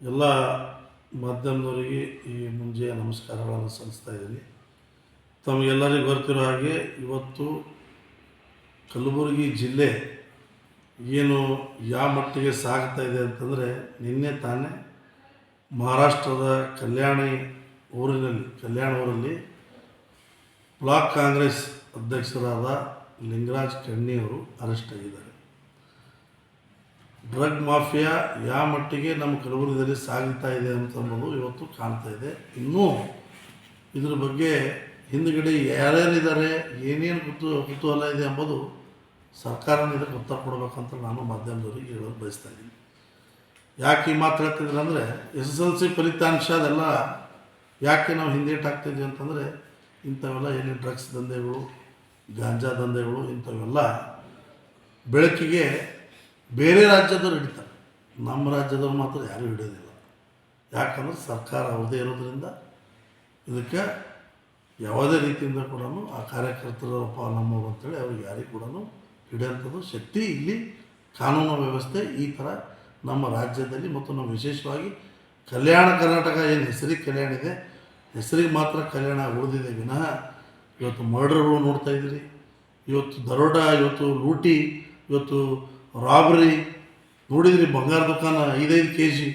ಎಲ್ಲ ಮಾಧ್ಯಮದವರಿಗೆ ಈ ಮುಂಜೆಯ ನಮಸ್ಕಾರಗಳನ್ನು ಸಲ್ಲಿಸ್ತಾ ಇದ್ದೀನಿ. ತಮಗೆಲ್ಲರಿಗೂ ಗೊತ್ತಿರೋ ಹಾಗೆ ಇವತ್ತು ಕಲಬುರಗಿ ಜಿಲ್ಲೆ ಏನು ಯಾವ ಮಟ್ಟಿಗೆ ಸಾಗ್ತಾ ಇದೆ ಅಂತಂದರೆ ನಿನ್ನೆ ತಾನೇ ಮಹಾರಾಷ್ಟ್ರದ ಕಲ್ಯಾಣಿ ಊರಿನಲ್ಲಿ, ಕಲ್ಯಾಣ ಊರಲ್ಲಿ ಬ್ಲಾಕ್ ಕಾಂಗ್ರೆಸ್ ಅಧ್ಯಕ್ಷರಾದ ಲಿಂಗರಾಜ್ ಕಣ್ಣಿಯವರು ಅರೆಸ್ಟ್ ಆಗಿದ್ದಾರೆ. ಡ್ರಗ್ ಮಾಫಿಯಾ ಯಾವ ಮಟ್ಟಿಗೆ ನಮ್ಮ ಕಲಬುರಗಿಯಲ್ಲಿ ಸಾಗುತ್ತಾ ಇದೆ ಅಂತ ಅನ್ನೋದು ಇವತ್ತು ಕಾಣ್ತಾ ಇದೆ. ಇನ್ನೂ ಇದ್ರ ಬಗ್ಗೆ ಹಿಂದುಗಡೆ ಯಾರ್ಯಾರಿದ್ದಾರೆ, ಏನೇನು ಕುತು, ಕುತೂಹಲ ಇದೆ ಎಂಬುದು ಸರ್ಕಾರನ ಇದಕ್ಕೆ ಉತ್ತರ ಕೊಡಬೇಕಂತ ನಾನು ಮಾಧ್ಯಮದವರಿಗೆ ಹೇಳೋದು ಬಯಸ್ತಾ ಇದ್ದೀನಿ. ಯಾಕೆ ಈ ಮಾತು ಹೇಳ್ತಿದ್ರು ಅಂದರೆ ಎಸ್ ಎಸ್ ಎಲ್ ಸಿ ಫಲಿತಾಂಶ ಅದೆಲ್ಲ ಯಾಕೆ ನಾವು ಹಿಂದೇಟು ಹಾಕ್ತಿದ್ವಿ ಅಂತಂದರೆ, ಇಂಥವೆಲ್ಲ ಏನು ಡ್ರಗ್ಸ್ ದಂಧೆಗಳು, ಗಾಂಜಾ ದಂಧೆಗಳು, ಇಂಥವೆಲ್ಲ ಬೆಳಕಿಗೆ ಬೇರೆ ರಾಜ್ಯದವ್ರು ಹಿಡಿತಾರೆ. ನಮ್ಮ ರಾಜ್ಯದವ್ರು ಮಾತ್ರ ಯಾರೂ ಹಿಡಿಯೋದಿಲ್ಲ. ಯಾಕಂದ್ರೆ ಸರ್ಕಾರ ಅವ್ರದೇ ಇರೋದ್ರಿಂದ ಇದಕ್ಕೆ ಯಾವುದೇ ರೀತಿಯಿಂದ ಕೂಡ ಆ ಕಾರ್ಯಕರ್ತರಪ್ಪ ನಮ್ಮವರು ಅಂತೇಳಿ ಅವ್ರಿಗೆ ಯಾರಿಗೂ ಕೂಡ ಹಿಡಿಯೋಂಥದ್ದು. ಶಕ್ತಿ ಇಲ್ಲಿ ಕಾನೂನು ವ್ಯವಸ್ಥೆ ಈ ಥರ ನಮ್ಮ ರಾಜ್ಯದಲ್ಲಿ ಮತ್ತು ನಾವು ವಿಶೇಷವಾಗಿ ಕಲ್ಯಾಣ ಕರ್ನಾಟಕ ಏನು ಹೆಸರಿಗೆ ಕಲ್ಯಾಣ ಇದೆ, ಹೆಸರಿಗೆ ಮಾತ್ರ ಕಲ್ಯಾಣ ಉಳಿದಿದೆ ವಿನಃ ಇವತ್ತು ಮರ್ಡರ್ಗಳು ನೋಡ್ತಾ ಇದ್ದೀರಿ. ಇವತ್ತು ದರೋಡ, ಇವತ್ತು ಲೂಟಿ, ಇವತ್ತು ರಾಬರಿ, ನೋಡಿದ್ರಿ ಬಂಗಾರ ದುಕಾನ ಐದೈದು ಕೆ ಜಿ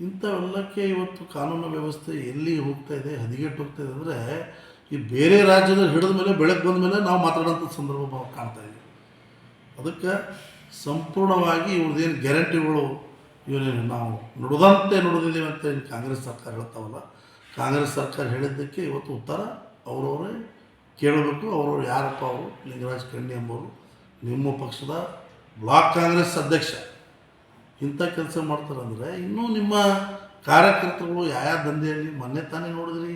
ಇಂಥವೆಲ್ಲಕ್ಕೆ ಇವತ್ತು ಕಾನೂನು ವ್ಯವಸ್ಥೆ ಎಲ್ಲಿ ಹೋಗ್ತಾ ಇದೆ, ಹದಿಗೆಟ್ಟು ಹೋಗ್ತಾ ಇದೆ ಅಂದರೆ, ಈ ಬೇರೆ ರಾಜ್ಯದ ಹಿಡಿದ ಮೇಲೆ ಬೆಳಗ್ಗೆ ಬಂದ ಮೇಲೆ ನಾವು ಮಾತಾಡೋಂಥ ಸಂದರ್ಭ ನಾವು ಕಾಣ್ತಾ ಇದ್ದೀವಿ ಅದಕ್ಕೆ ಸಂಪೂರ್ಣವಾಗಿ ಇವ್ರದ್ದೇನು ಗ್ಯಾರಂಟಿಗಳು ಇವನೇನು ನಾವು ನುಡಿದಂತೆ ನುಡಿದಿದ್ದೀವಿ ಅಂತ ಏನು ಕಾಂಗ್ರೆಸ್ ಸರ್ಕಾರ ಹೇಳ್ತಾವಲ್ಲ, ಕಾಂಗ್ರೆಸ್ ಸರ್ಕಾರ ಹೇಳಿದ್ದಕ್ಕೆ ಇವತ್ತು ಉತ್ತರ ಅವರವರೇ ಕೇಳಬೇಕು, ಅವರವ್ರು ಯಾರಪ್ಪ ಅವರು, ಲಿಂಗರಾಜ್ ಕಣ್ಣಿ ಎಂಬವರು, ನಿಮ್ಮ ಪಕ್ಷದ ಬ್ಲಾಕ್ ಕಾಂಗ್ರೆಸ್ ಅಧ್ಯಕ್ಷ, ಇಂಥ ಕೆಲಸ ಮಾಡ್ತಾರಂದರೆ ಇನ್ನೂ ನಿಮ್ಮ ಕಾರ್ಯಕರ್ತರುಗಳು ಯಾವ ದಂಧೆಯಲ್ಲಿ ಮೊನ್ನೆ ತಾನೇ ನೋಡಿದ್ರಿ,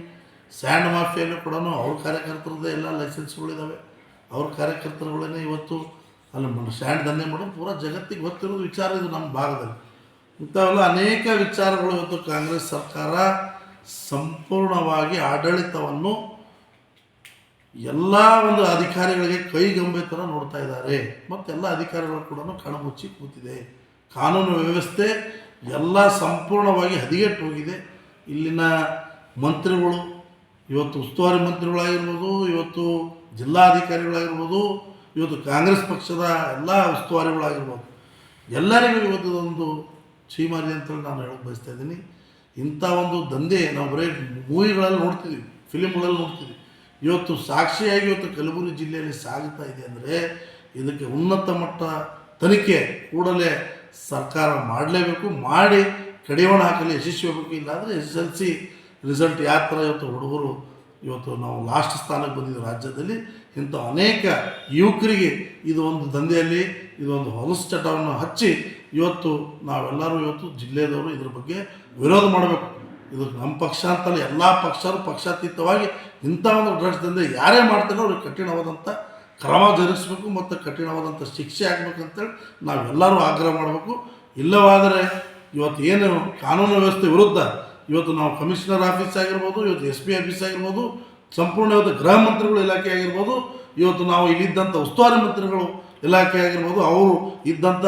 ಸ್ಯಾಂಡ್ ಮಾಫಿಯಲ್ಲೂ ಕೂಡ ಅವ್ರ ಕಾರ್ಯಕರ್ತರದ್ದೇ ಎಲ್ಲ ಲೈಸೆನ್ಸ್ಗಳಿದ್ದಾವೆ ಅವ್ರ ಕಾರ್ಯಕರ್ತರುಗಳೇ ಇವತ್ತು ಅಲ್ಲಿ ಸ್ಯಾಂಡ್ ದಂಧೆ ಮಾಡೋದು ಪೂರಾ ಜಗತ್ತಿಗೆ ಗೊತ್ತಿರೋದು ವಿಚಾರ ಇದು ನಮ್ಮ ಭಾಗದಲ್ಲಿ. ಇಂಥವೆಲ್ಲ ಅನೇಕ ವಿಚಾರಗಳು ಇವತ್ತು ಕಾಂಗ್ರೆಸ್ ಸರ್ಕಾರ ಸಂಪೂರ್ಣವಾಗಿ ಆಡಳಿತವನ್ನು ಎಲ್ಲ ಒಂದು ಅಧಿಕಾರಿಗಳಿಗೆ ಕೈಗೊಂಬೆ ಥರ ನೋಡ್ತಾ ಇದ್ದಾರೆ. ಮತ್ತು ಎಲ್ಲ ಅಧಿಕಾರಿಗಳು ಕೂಡ ಕಣಮುಚ್ಚಿ ಕೂತಿದೆ. ಕಾನೂನು ವ್ಯವಸ್ಥೆ ಎಲ್ಲ ಸಂಪೂರ್ಣವಾಗಿ ಹದಿಗೆಟ್ಟು ಹೋಗಿದೆ. ಇಲ್ಲಿನ ಮಂತ್ರಿಗಳು, ಇವತ್ತು ಉಸ್ತುವಾರಿ ಮಂತ್ರಿಗಳಾಗಿರ್ಬೋದು, ಇವತ್ತು ಜಿಲ್ಲಾಧಿಕಾರಿಗಳಾಗಿರ್ಬೋದು, ಇವತ್ತು ಕಾಂಗ್ರೆಸ್ ಪಕ್ಷದ ಎಲ್ಲ ಉಸ್ತುವಾರಿಗಳಾಗಿರ್ಬೋದು, ಎಲ್ಲರಿಗೂ ಇವತ್ತು ಒಂದು ಚೀಮಾರಿ ಅಂತೇಳಿ ನಾನು ಹೇಳಕ್ಕೆ ಬಯಸ್ತಾ ಇದ್ದೀನಿ. ಇಂಥ ಒಂದು ದಂಧೆ ನಾವು ಬರೀ ಮೂವಿಗಳಲ್ಲಿ ನೋಡ್ತಿದ್ವಿ ಫಿಲಿಮ್ಗಳಲ್ಲಿ ನೋಡ್ತೀವಿ ಇವತ್ತು ಸಾಕ್ಷಿಯಾಗಿ ಇವತ್ತು ಕಲಬುರಗಿ ಜಿಲ್ಲೆಯಲ್ಲಿ ಸಾಗುತ್ತಾ ಇದೆ ಅಂದರೆ ಇದಕ್ಕೆ ಉನ್ನತ ಮಟ್ಟ ತನಿಖೆ ಕೂಡಲೇ ಸರ್ಕಾರ ಮಾಡಲೇಬೇಕು, ಮಾಡಿ ಕಡಿವಾಣ ಹಾಕಲು ಯಶಸ್ವಿ ಆಗಬೇಕು. ಇಲ್ಲಾಂದರೆ S S L C result ಯಾವ ಥರ ಇವತ್ತು ಹುಡುಗರು ಇವತ್ತು ನಾವು ಲಾಸ್ಟ್ ಸ್ಥಾನಕ್ಕೆ ಬಂದಿದ್ದು ರಾಜ್ಯದಲ್ಲಿ, ಇಂಥ ಅನೇಕ ಯುವಕರಿಗೆ ಇದು ಒಂದು ದಂಧೆಯಲ್ಲಿ ಇದೊಂದು ಹೊಲಸು ಚಟವನ್ನು ಹಚ್ಚಿ ಇವತ್ತು ನಾವೆಲ್ಲರೂ ಇವತ್ತು ಜಿಲ್ಲೆದವರು ಇದ್ರ ಬಗ್ಗೆ ವಿರೋಧ ಮಾಡಬೇಕು. ಇದು ನಮ್ಮ ಪಕ್ಷ ಅಂತಲ್ಲ, ಎಲ್ಲ ಪಕ್ಷರು ಪಕ್ಷಾತೀತವಾಗಿ ಇಂಥ ಒಂದು ಡ್ರಗ್ಸ್ ದಂಧೆ ಯಾರೇ ಮಾಡ್ತಾರೋ ಅವ್ರಿಗೆ ಕಠಿಣವಾದಂಥ ಕ್ರಮ ಜರುಗಿಸ್ಬೇಕು ಮತ್ತು ಕಠಿಣವಾದಂಥ ಶಿಕ್ಷೆ ಆಗಬೇಕು ಅಂತೇಳಿ ನಾವೆಲ್ಲರೂ ಆಗ್ರಹ ಮಾಡಬೇಕು. ಇಲ್ಲವಾದರೆ ಇವತ್ತು ಏನು ಕಾನೂನು ವ್ಯವಸ್ಥೆ ವಿರುದ್ಧ ಇವತ್ತು ನಾವು ಕಮಿಷನರ್ ಆಫೀಸ್ ಆಗಿರ್ಬೋದು, ಇವತ್ತು ಎಸ್ ಪಿ ಆಫೀಸ್ ಆಗಿರ್ಬೋದು, ಸಂಪೂರ್ಣ ಇವತ್ತು ಗೃಹ ಮಂತ್ರಿಗಳು ಇಲಾಖೆ ಆಗಿರ್ಬೋದು, ಇವತ್ತು ನಾವು ಇಲ್ಲಿದ್ದಂಥ ಉಸ್ತುವಾರಿ ಮಂತ್ರಿಗಳು ಇಲಾಖೆ ಆಗಿರ್ಬೋದು, ಅವರು ಇದ್ದಂಥ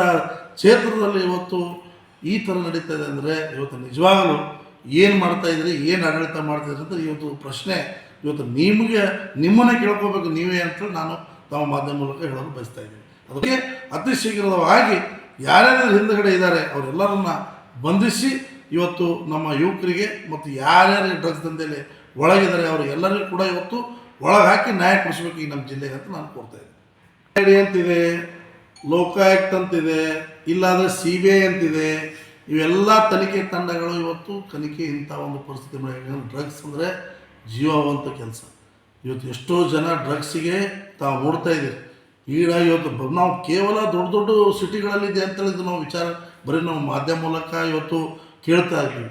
ಕ್ಷೇತ್ರದಲ್ಲಿ ಇವತ್ತು ಈ ಥರ ನಡೀತಾ ಇದೆ ಅಂದರೆ ಇವತ್ತು ನಿಜವಾಗಲೂ ಏನು ಮಾಡ್ತಾ ಇದ್ರಿ, ಏನು ಆಡಳಿತ ಮಾಡ್ತಾ ಇದ್ರಿ ಅಂತ ಇವತ್ತು ಪ್ರಶ್ನೆ, ಇವತ್ತು ನಿಮಗೆ, ನಿಮ್ಮನ್ನೇ ಕೇಳ್ಕೋಬೇಕು ನೀವೇ ಅಂತೇಳಿ ನಾನು ತಮ್ಮ ಮಾಧ್ಯಮ ಮೂಲಕ ಹೇಳಲು ಬಯಸ್ತಾ ಇದ್ದೀನಿ. ಅದಕ್ಕೆ ಅತಿ ಶೀಘ್ರವಾಗಿ ಯಾರ್ಯಾರು ಹಿಂದುಗಡೆ ಇದ್ದಾರೆ, ಅವರೆಲ್ಲರನ್ನ ಬಂಧಿಸಿ ಇವತ್ತು ನಮ್ಮ ಯುವಕರಿಗೆ ಮತ್ತು ಯಾರ್ಯಾರು ಡ್ರಗ್ಸ್ ದಂಧೆಯಲ್ಲಿ ಒಳಗಿದ್ದಾರೆ ಅವರು ಎಲ್ಲರಿಗೂ ಕೂಡ ಇವತ್ತು ಒಳಗೆ ಹಾಕಿ ನ್ಯಾಯ ಕೊಡಿಸ್ಬೇಕು ಈ ನಮ್ಮ ಜಿಲ್ಲೆಗೆ ಅಂತ ನಾನು ಕೊಡ್ತಾ ಇದ್ದೀನಿ. ಅಂತಿದೆ, ಲೋಕಾಯುಕ್ತ ಅಂತಿದೆ, ಇಲ್ಲಾಂದರೆ ಸಿ ಬಿ ಐ ಅಂತಿದೆ ಇವೆಲ್ಲ ತನಿಖೆ ತಂಡಗಳು ಇವತ್ತು ತನಿಖೆ ಇಂಥ ಒಂದು ಪರಿಸ್ಥಿತಿ ಮಾಡಿ ಡ್ರಗ್ಸ್ ಅಂದರೆ ಜೀವವಂತ ಕೆಲಸ. ಇವತ್ತು ಎಷ್ಟೋ ಜನ ಡ್ರಗ್ಸಿಗೆ ತಾವು ಓಡ್ತಾ ಇದ್ದೀರಿ. ಈಗ ಇವತ್ತು ನಾವು ಕೇವಲ ದೊಡ್ಡ ದೊಡ್ಡ ಸಿಟಿಗಳಲ್ಲಿದೆ ಇದು ನಾವು ವಿಚಾರ ಬರೀ ನಾವು ಮಾಧ್ಯಮ ಮೂಲಕ ಇವತ್ತು ಕೇಳ್ತಾ ಇದ್ದೀವಿ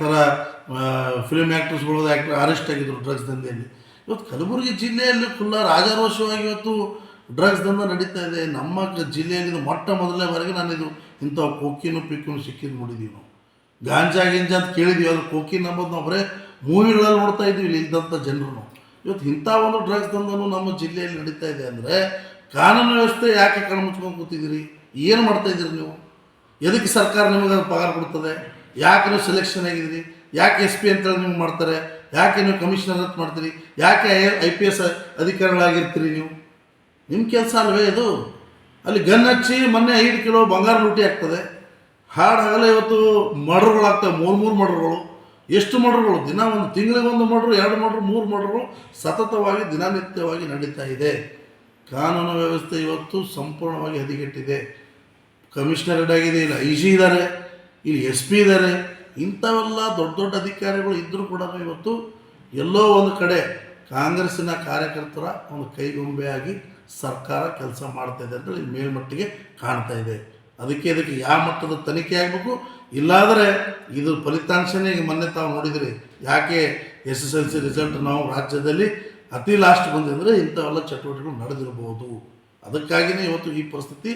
ಥರ ಫಿಲ್ಮ್ ಆ್ಯಕ್ಟರ್ಸ್ಗಳು ಆ್ಯಕ್ಟರ್ ಅರೆಸ್ಟ್ ಆಗಿದ್ದರು ಡ್ರಗ್ಸ್ ದಂಧೆಯಲ್ಲಿ. ಇವತ್ತು ಕಲಬುರಗಿ ಜಿಲ್ಲೆಯಲ್ಲಿ ಫುಲ್ಲ ರಾಜಾರೋಷವಾಗಿ ಇವತ್ತು ಡ್ರಗ್ಸ್ ದಂಧ ನಡೀತಾ ಇದೆ. ನಮ್ಮ ಜಿಲ್ಲೆಯಲ್ಲಿ ಮೊಟ್ಟ ಮೊದಲನೇವರೆಗೆ ಇದು ಇಂಥ ಕೊಕ್ಕಿನೂ ಪಿಕ್ಕಿನೂ ಸಿಕ್ಕಿದ್ದು ನೋಡಿದ್ದೀವಿ ನಾವು. ಗಾಂಜಾ, ಗಿಂಜಾ ಅಂತ ಕೇಳಿದ್ವಿ. ಅದು ಕೊಕ್ಕಿನ ಅಂಬೋದು ನಾವು ಬರೀ ಮೂವಿಗಳಲ್ಲಿ ನೋಡ್ತಾ ಇದ್ವಿ ಇಲ್ಲಿ ಇದ್ದಂಥ ಜನರು ಇವತ್ತು ಇಂಥ ಒಂದು ಡ್ರಗ್ಸ್ ದಂಧನು ನಮ್ಮ ಜಿಲ್ಲೆಯಲ್ಲಿ ನಡೀತಾ ಇದೆ ಅಂದರೆ ಕಾನೂನು ವ್ಯವಸ್ಥೆ ಯಾಕೆ ಕಣ್ಮುಚ್ಕೊಂಡು ಕೂತಿದ್ದೀರಿ? ಏನು ಮಾಡ್ತಾ ಇದ್ದೀರಿ ನೀವು? ಎದಕ್ಕೆ ಸರ್ಕಾರ ನಿಮಗೆ ಪಗಾರ ಕೊಡ್ತದೆ? ಯಾಕೆ ನೀವು ಸೆಲೆಕ್ಷನ್ ಆಗಿದ್ದೀರಿ? ಯಾಕೆ ಎಸ್ ಪಿ ಅಂತೇಳಿ ನಿಮ್ಗೆ ಮಾಡ್ತಾರೆ? ಯಾಕೆ ನೀವು ಕಮಿಷನರ್ ಅಂತ ಮಾಡ್ತೀರಿ? ಯಾಕೆ ಐ ಐ ಪಿ ಎಸ್ ಅಧಿಕಾರಿಗಳಾಗಿರ್ತೀರಿ ನೀವು? ನಿಮ್ಮ ಕೆಲಸ ಅಲ್ವೇ ಇದು ಅಲ್ಲಿ ಗನ್ ಹಚ್ಚಿ ಮೊನ್ನೆ ಐದು ಕಿಲೋ ಬಂಗಾರ ಲೂಟಿ ಆಗ್ತದೆ ಹಾಡು ಹಗಲ ಇವತ್ತು ಮಡ್ರುಗಳಾಗ್ತವೆ ಮೂರು ಮೂರು ಮಡ್ರುಗಳು ಎಷ್ಟು ಮಡ್ರುಗಳು ದಿನ ಒಂದು ತಿಂಗಳಿಗೊಂದು ಮರ್ಡ್ರು, ಎರಡು ಮರ್ಡ್ರು, ಮೂರು ಮಡ್ರುಗಳು ಸತತವಾಗಿ, ದಿನನಿತ್ಯವಾಗಿ ನಡೀತಾ ಇದೆ. ಕಾನೂನು ವ್ಯವಸ್ಥೆ ಇವತ್ತು ಸಂಪೂರ್ಣವಾಗಿ ಹದಿಗೆಟ್ಟಿದೆ. ಕಮಿಷನರೇಟ್ ಆಗಿದೆ, ಇಲ್ಲ, ಐ ಜಿ ಇದ್ದಾರೆ ಇಲ್ಲಿ ಎಸ್ ಪಿ ಇದ್ದಾರೆ ಇಂಥವೆಲ್ಲ ದೊಡ್ಡ ದೊಡ್ಡ ಅಧಿಕಾರಿಗಳು ಇದ್ದರೂ ಕೂಡ ಇವತ್ತು ಎಲ್ಲೋ ಒಂದು ಕಡೆ ಕಾಂಗ್ರೆಸ್ಸಿನ ಕಾರ್ಯಕರ್ತರ ಒಂದು ಕೈಗೊಂಬೆಯಾಗಿ ಸರ್ಕಾರ ಕೆಲಸ ಮಾಡ್ತಾ ಇದೆ ಅಂತೇಳಿ ಮೇಲ್ಮಟ್ಟಿಗೆ ಕಾಣ್ತಾ ಇದೆ. ಅದಕ್ಕೆ ಇದಕ್ಕೆ ಯಾವ ಮಟ್ಟದ ತನಿಖೆ ಆಗಬೇಕು? ಇಲ್ಲಾದರೆ ಇದು ಫಲಿತಾಂಶನೇ ಮೊನ್ನೆ ತಾವು ನೋಡಿದಿರಿ. ಯಾಕೆ S S L C result ನಾವು ರಾಜ್ಯದಲ್ಲಿ ಅತಿ ಲಾಸ್ಟ್ ಬಂದಿದ್ರೆ ಇಂಥವೆಲ್ಲ ಚಟುವಟಿಕೆಗಳು ನಡೆದಿರಬಹುದು. ಅದಕ್ಕಾಗಿಯೇ ಇವತ್ತು ಈ ಪರಿಸ್ಥಿತಿ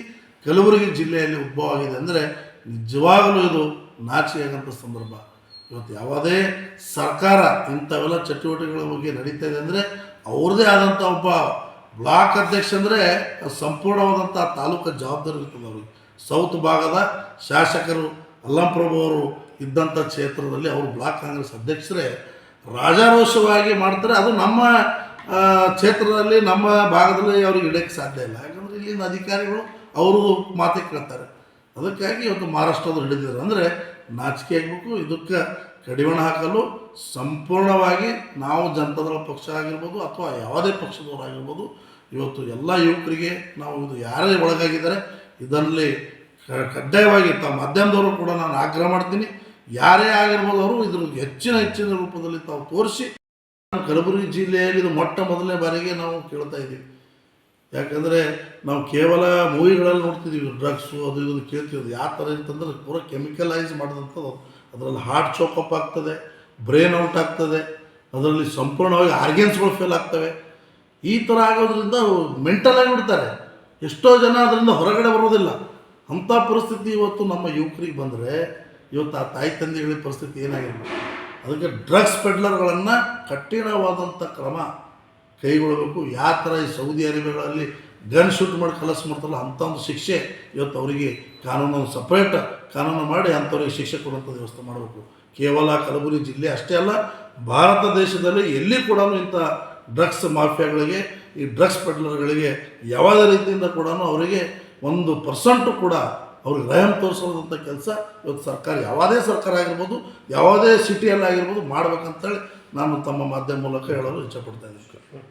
ಕಲಬುರಗಿ ಜಿಲ್ಲೆಯಲ್ಲಿ ಉದ್ಭವ ಆಗಿದೆ ಅಂದರೆ ನಿಜವಾಗಲೂ ಇದು ನಾಚಿಕೆಯಾದಂಥ ಸಂದರ್ಭ. ಇವತ್ತು ಯಾವುದೇ ಸರ್ಕಾರ ಇಂಥವೆಲ್ಲ ಚಟುವಟಿಕೆಗಳ ಬಗ್ಗೆ ನಡೀತಾ ಇದೆ ಅಂದರೆ ಅವ್ರದ್ದೇ ಆದಂಥ ಒಬ್ಬ ಬ್ಲಾಕ್ ಅಧ್ಯಕ್ಷ ಅಂದರೆ ಸಂಪೂರ್ಣವಾದಂಥ ತಾಲೂಕು ಜವಾಬ್ದಾರಿ ಇರ್ತದೆ ಅವ್ರಿಗೆ. ಸೌತ್ ಭಾಗದ ಶಾಸಕರು ಅಲ್ಲಂಪ್ರಭು ಅವರು ಇದ್ದಂಥ ಕ್ಷೇತ್ರದಲ್ಲಿ ಅವರು ಬ್ಲಾಕ್ ಕಾಂಗ್ರೆಸ್ ಅಧ್ಯಕ್ಷರೇ ರಾಜಾರೋಷವಾಗಿ ಮಾಡ್ತಾರೆ. ಅದು ನಮ್ಮ ಕ್ಷೇತ್ರದಲ್ಲಿ ನಮ್ಮ ಭಾಗದಲ್ಲಿ ಅವ್ರಿಗೆ ಇಡೋಕ್ಕೆ ಸಾಧ್ಯ ಇಲ್ಲ. ಯಾಕಂದರೆ ಇಲ್ಲಿನ ಅಧಿಕಾರಿಗಳು ಅವರು ಮಾತೇ ಕೇಳ್ತಾರೆ. ಅದಕ್ಕಾಗಿ ಇವತ್ತು ಮಹಾರಾಷ್ಟ್ರದವ್ರು ಹಿಡಿದಿದ್ದಾರೆ. ಅಂದರೆ ನಾಚಿಕೆ ಆಗಬೇಕು. ಇದಕ್ಕೆ ಕಡಿವಾಣ ಹಾಕಲು ಸಂಪೂರ್ಣವಾಗಿ ನಾವು ಜನತಾದಳ ಪಕ್ಷ ಆಗಿರ್ಬೋದು ಅಥವಾ ಯಾವುದೇ ಪಕ್ಷದವರಾಗಿರ್ಬೋದು ಇವತ್ತು ಎಲ್ಲ ಯುವಕರಿಗೆ ನಾವು ಇದು ಯಾರೇ ಒಳಗಾಗಿದ್ದಾರೆ, ಇದರಲ್ಲಿ ಕಡ್ಡಾಯವಾಗಿ ತಾವು ಮಾಧ್ಯಮದವರು ಕೂಡ ನಾನು ಆಗ್ರಹ ಮಾಡ್ತೀನಿ. ಯಾರೇ ಆಗಿರ್ಬೋದು ಅವರು ಇದ್ರ ಹೆಚ್ಚಿನ ಹೆಚ್ಚಿನ ರೂಪದಲ್ಲಿ ತಾವು ತೋರಿಸಿ. ಕಲಬುರಗಿ ಜಿಲ್ಲೆಯಲ್ಲಿ ಇದು ಮೊಟ್ಟ ಮೊದಲನೇ ಬಾರಿಗೆ ನಾವು ಕೇಳ್ತಾ ಇದ್ದೀವಿ. ಯಾಕಂದರೆ ನಾವು ಕೇವಲ ಮೂವಿಗಳಲ್ಲಿ ನೋಡ್ತಿದ್ದೀವಿ, ಡ್ರಗ್ಸು ಅದು ಇದು ಕೇಳ್ತೀವಿ ಯಾವ ಥರ ಇರ್ತಂದ್ರೆ ಪೂರ ಕೆಮಿಕಲೈಸ್ ಮಾಡಿದಂಥದ್ದು. ಅದರಲ್ಲಿ ಹಾರ್ಟ್ ಚೋಕಪ್ ಆಗ್ತದೆ ಬ್ರೈನ್ ಔಟ್ ಆಗ್ತದೆ, ಅದರಲ್ಲಿ ಸಂಪೂರ್ಣವಾಗಿ ಆರ್ಗೆನ್ಸ್ಗಳು ಫೇಲ್ ಆಗ್ತವೆ. ಈ ಥರ ಆಗೋದ್ರಿಂದ ಮೆಂಟಲ್ ಆಗಿ ಬಿಡ್ತಾರೆ. ಎಷ್ಟೋ ಜನ ಅದರಿಂದ ಹೊರಗಡೆ ಬರೋದಿಲ್ಲ. ಅಂಥ ಪರಿಸ್ಥಿತಿ ಇವತ್ತು ನಮ್ಮ ಯುವಕರಿಗೆ ಬಂದರೆ, ಇವತ್ತು ಆ ತಾಯಿ ತಂದೆಗಳ ಪರಿಸ್ಥಿತಿ ಏನಾಗಿರಬೇಕು? ಅದಕ್ಕೆ ಡ್ರಗ್ಸ್ ಪೆಡ್ಲರ್ಗಳನ್ನು ಕಠಿಣವಾದಂಥ ಕ್ರಮ ಕೈಗೊಳ್ಳಬೇಕು. ಯಾವ ಥರ ಈ ಸೌದಿ ಅರೇಬಿಯಾಗಳಲ್ಲಿ ಗನ್ ಶೂಟ್ ಮಾಡಿ ಕಲಸ್ ಮಾಡ್ತಾರಲ್ಲ ಅಂಥ ಒಂದು ಶಿಕ್ಷೆ ಇವತ್ತು ಅವರಿಗೆ ಕಾನೂನು ಸಪ್ರೇಟ್ ಕಾನೂನು ಮಾಡಿ ಅಂಥವ್ರಿಗೆ ಶಿಕ್ಷೆ ಕೊಡುವಂಥ ವ್ಯವಸ್ಥೆ ಮಾಡಬೇಕು. ಕೇವಲ ಕಲಬುರಗಿ ಜಿಲ್ಲೆ ಅಷ್ಟೇ ಅಲ್ಲ, ಭಾರತ ದೇಶದಲ್ಲಿ ಎಲ್ಲಿ ಕೂಡ ಇಂಥ ಡ್ರಗ್ಸ್ ಮಾಫಿಯಾಗಳಿಗೆ, ಈ ಡ್ರಗ್ಸ್ ಪೆಡ್ಲರ್ಗಳಿಗೆ ಯಾವುದೇ ರೀತಿಯಿಂದ ಕೂಡ ಅವರಿಗೆ ಒಂದು ಪರ್ಸೆಂಟು ಕೂಡ ಅವ್ರಿಗೆ ರಯಂ ತೋರಿಸೋದಂಥ ಕೆಲಸ ಇವತ್ತು ಸರ್ಕಾರ, ಯಾವುದೇ ಸರ್ಕಾರ ಆಗಿರ್ಬೋದು, ಯಾವುದೇ ಸಿಟಿಯಲ್ಲಾಗಿರ್ಬೋದು ಮಾಡ್ಬೇಕಂತೇಳಿ ನಾನು ತಮ್ಮ ಮಾಧ್ಯಮ ಮೂಲಕ ಹೇಳಲು ಇಚ್ಛಪಡ್ತಾ ಇದ್ದೀನಿ.